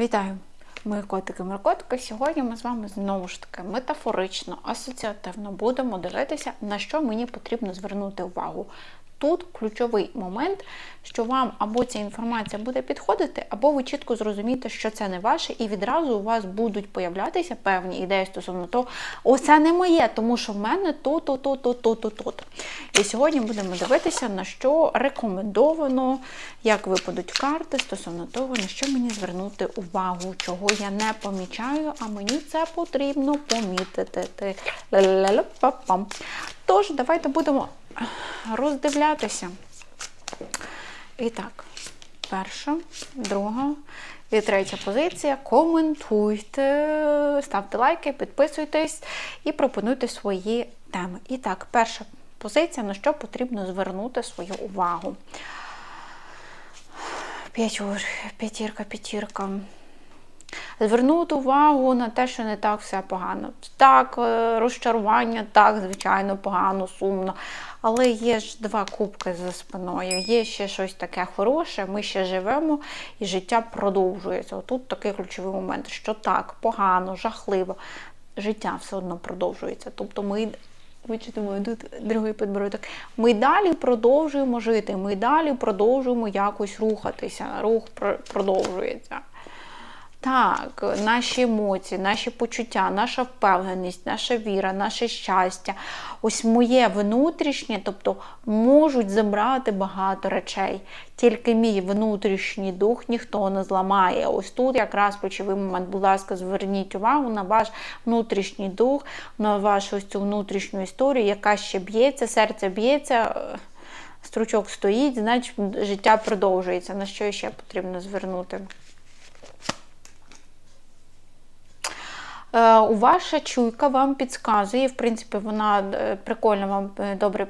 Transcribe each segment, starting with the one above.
Вітаю, мої котики-меркотики. Сьогодні ми з вами знову ж таки метафорично, асоціативно будемо дивитися, на що мені потрібно звернути увагу. Тут ключовий момент, що вам або ця інформація буде підходити, або ви чітко зрозумієте, що це не ваше, і відразу у вас будуть появлятися певні ідеї стосовно того, о, це не моє, тому що в мене тут, тут, тут, тут. І сьогодні будемо дивитися, на що рекомендовано, як випадуть карти стосовно того, на що мені звернути увагу, чого я не помічаю, а мені це потрібно помітити. Тож, давайте будемо роздивлятися. І так, перша, друга і третя позиція. Коментуйте, ставте лайки, підписуйтесь і пропонуйте свої теми. І так, перша позиція, на що потрібно звернути свою увагу. П'ятірка, п'ятірка. Звернути увагу на те, що не так все погано. Так, е, розчарування, так, звичайно, погано, сумно. Але є ж два кубки за спиною, є ще щось таке хороше, ми ще живемо і життя продовжується. Отут такий ключовий момент, що так, погано, жахливо, життя все одно продовжується. Тобто ми. Вичитимо тут другий підбородок. Ми далі продовжуємо жити, ми далі продовжуємо якось рухатися. Рух продовжується. Так, наші емоції, наші почуття, наша впевненість, наша віра, наше щастя, ось моє внутрішнє, тобто можуть забрати багато речей. Тільки мій внутрішній дух ніхто не зламає. Ось тут якраз ключовий момент, будь ласка, зверніть увагу на ваш внутрішній дух, на вашу ось цю внутрішню історію, яка ще б'ється, серце б'ється. Стручок стоїть, значить життя продовжується. На що ще потрібно звернути? Ваша чуйка вам підказує, в принципі, вона е, прикольно вам е, добре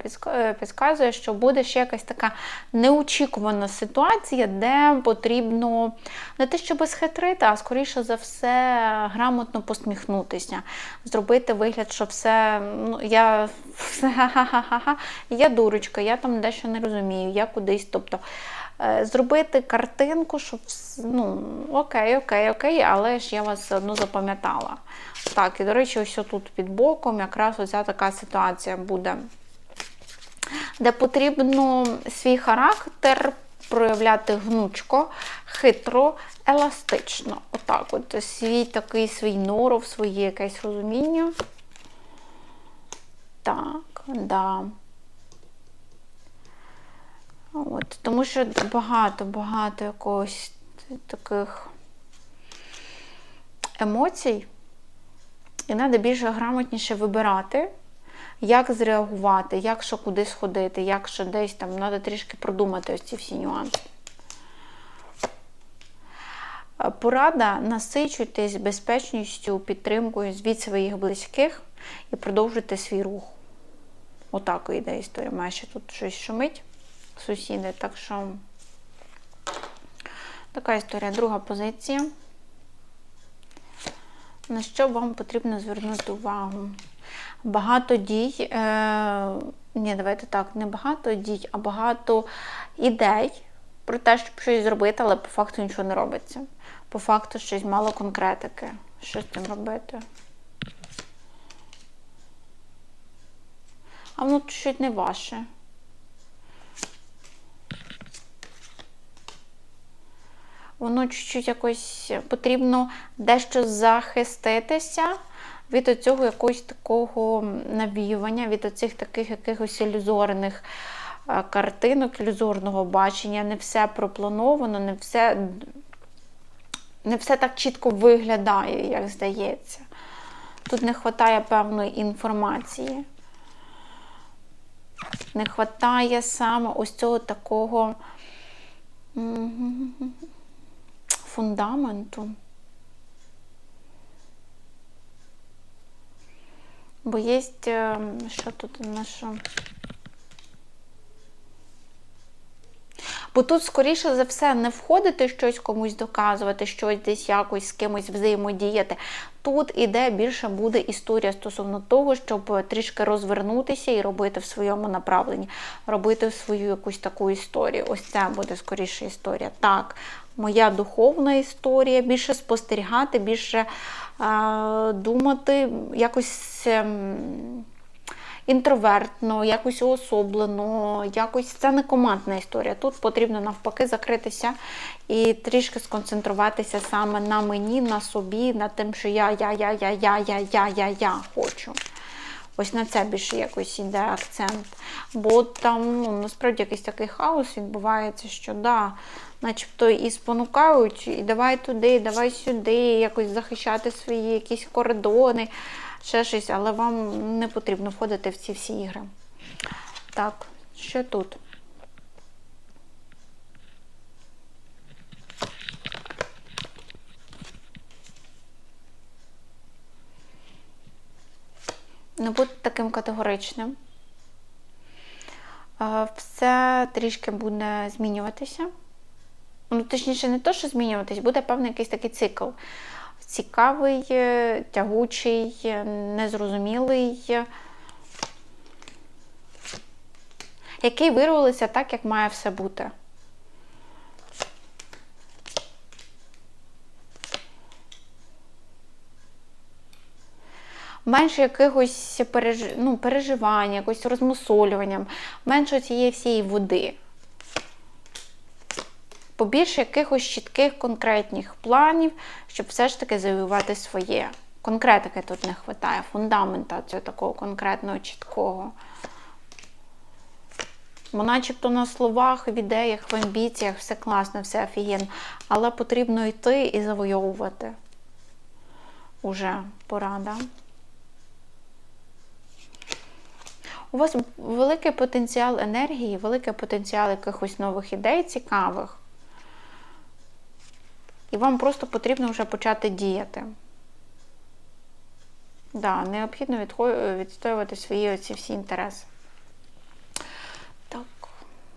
підказує, що буде ще якась така неочікувана ситуація, де потрібно не те, щоб схитрити, а скоріше за все, грамотно посміхнутися, зробити вигляд, що все, ну, я ха-ха-ха-ха, я дурочка, я там дещо не розумію, я кудись. тобто Е, зробити картинку, щоб ну, окей, окей, окей, але ж я вас одно запам'ятала. Так, і, до речі, ось тут під боком якраз оця така ситуація буде, де потрібно свій характер проявляти гнучко, хитро, еластично. Отак, от свій такий свій норов, своє якесь розуміння. Так, да. От, Тому що багато-багато якогось таких емоцій, і треба більше грамотніше вибирати, як зреагувати, як що куди сходити, як що десь там, треба трішки продумати ось ці всі нюанси. Порада насичуйтесь безпечністю, підтримкою від своїх близьких і продовжуйте свій рух. Отак йде історія. Має ще тут щось шумить сусіди. Так що така історія. Друга позиція. На що вам потрібно звернути увагу? Багато дій, е, ні, давайте так, не багато дій, а багато ідей про те, щоб щось зробити, але по факту нічого не робиться. По факту щось мало конкретики. Що з цим робити? А воно чуть не ваше. Воно чуть-чуть якось потрібно дещо захиститися від цього якогось такого навіювання, від оцих таких якихось ілюзорних е, картинок, ілюзорного бачення. Не все проплановано, не все, не все так чітко виглядає, як здається. Тут не вистачає певної інформації. Не вистачає саме ось цього такого фундаменту. Бо є, ем, що тут у нас що? Бо тут, скоріше за все, не входити щось комусь доказувати, щось десь якось з кимось взаємодіяти. Тут іде більше буде історія стосовно того, щоб трішки розвернутися і робити в своєму направленні, робити свою якусь таку історію. Ось це буде скоріше історія. Так, моя духовна історія, більше спостерігати, більше е, думати, якось. ем, інтровертно, якось уособлено, якось це не командна історія. Тут потрібно навпаки закритися і трішки сконцентруватися саме на мені, на собі, на тим, що я, я, я, я, я, я, я, я, я хочу. Ось на це більше якось іде акцент. Бо там ну, насправді якийсь такий хаос відбувається, що да, начебто і спонукають, і давай туди, і давай сюди, якось захищати свої якісь кордони, ще щось, але вам не потрібно входити в ці всі ігри. Так, що тут? Не будьте таким категоричним. Е, Все трішки буде змінюватися. Ну, точніше, не то, що змінюватись, буде певний якийсь такий цикл. Цікавий, е, тягучий, е, незрозумілий, який вирвалися так, як має все бути. менше якихось переж... ну, переживань, якось розмусолюванням, менше цієї всієї води. Побільше якихось чітких конкретних планів, щоб все ж таки завоювати своє. Конкретики тут не вистачає, фундамента цього такого конкретного, чіткого. Бо начебто на словах, в ідеях, в амбіціях все класно, все офігенно, але потрібно йти і завойовувати. Уже пора, да? У вас великий потенціал енергії, великий потенціал якихось нових ідей, цікавих. І вам просто потрібно вже почати діяти. Да, необхідно відстоювати свої оці всі інтереси.